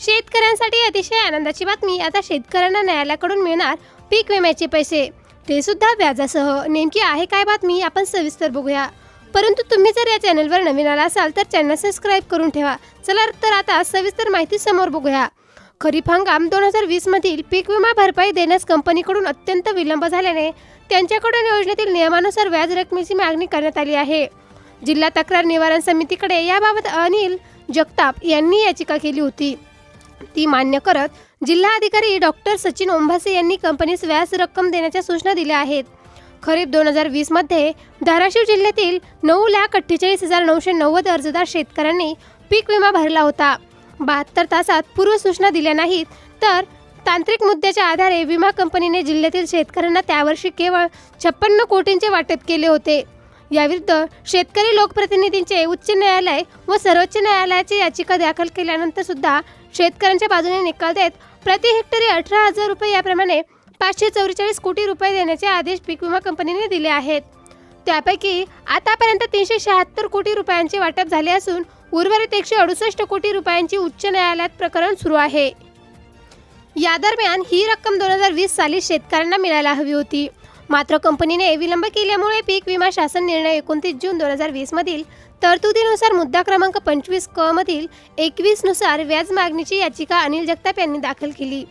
शेतकऱ्यांसाठी अतिशय आनंदाची बातमी आता शेतकऱ्यांना न्यायालयाकडून मिळणार पीक विम्याचे पैसे. ते सुद्धा व्याजासह. नेमकी आहे काय बातमी? आपण सविस्तर बघूया. परंतु तुम्ही जर या चॅनलवर नवीन आला असाल तर चॅनल सबस्क्राईब करून ठेवा. चला तर आता सविस्तर माहिती समोर बघूया. खरीप हंगाम दोन हजार वीसमधील पीक विमा भरपाई देण्यास कंपनीकडून अत्यंत विलंब झाल्याने त्यांच्याकडून योजनेतील नियमानुसार व्याज रकमेची मागणी करण्यात आली आहे. जिल्हा तक्रार निवारण समितीकडे याबाबत अनिल जगताप यांनी याचिका केली होती. ती मान्य करत जिल्हाधिकारी डॉक्टर सचिन ओंभासे यांनी कंपनीस व्याज रक्कम देण्याच्या सूचना दिल्या आहेत. खरीप दोन हजार वीसमध्ये धाराशिव जिल्ह्यातील नऊ लाख अठ्ठेचाळीस हजार नऊशे नव्वद अर्जदार शेतकऱ्यांनी पीक विमा भरला होता. बहात्तर तासात पूर्व सूचना दिल्या नाहीत तर तांत्रिक मुद्द्याच्या आधारे विमा कंपनीने जिल्ह्यातील शेतकऱ्यांना त्यावर्षी केवळ छप्पन्न कोटींचे वाटप केले होते. याविरुद्ध शेतकरी लोकप्रतिनिधींचे उच्च न्यायालय व सर्वोच्च न्यायालयाची याचिका दाखल केल्यानंतर सुद्धा शेतकऱ्यांच्या बाजूने निकाल देत प्रति हेक्टरी अठरा हजार रुपये याप्रमाणे पाचशे चौवेचाळीस कोटी रुपये देण्याचे आदेश पीक विमा कंपनीने दिले आहेत. त्यापैकी आतापर्यंत तीनशे शहात्तर कोटी रुपयांचे वाटप झाले असून उर्वरित एकशे अडुसष्ट कोटी रुपयांची उच्च न्यायालयात प्रकरण सुरू आहे. या दरम्यान ही रक्कम दोन हजार वीस साली शेतकऱ्यांना मिळायला हवी होती. मात्र कंपनीने विलंब केल्यामुळे पीक विमा शासन निर्णय एकोणतीस जून दोन हजार वीस मधील तरतुदीनुसार मुद्दा क्रमांक पंचवीस क मधील एकवीसनुसार व्याज मागणीची याचिका अनिल जगताप यांनी दाखल केली.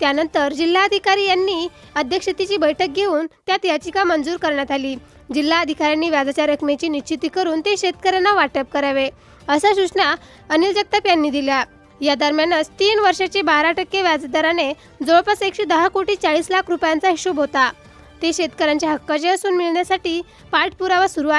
त्यानंतर जिल्हाधिकारी यांनी अध्यक्षतेची बैठक घेऊन त्यात याचिका मंजूर करण्यात आली. जिल्हाधिकाऱ्यांनी व्याजाच्या रकमेची निश्चिती करून ते शेतकऱ्यांना वाटप करावे अशा सूचना अनिल जगताप यांनी दिल्या. या दरम्यानच तीन वर्षाचे बारा टक्के व्याजदराने जवळपास एकशे दहा कोटी चाळीस लाख रुपयांचा हिशोब होता. ते शेतकऱ्यांच्या हक्काचे असून मिळण्यासाठी पाठपुरावा सुरू आहे.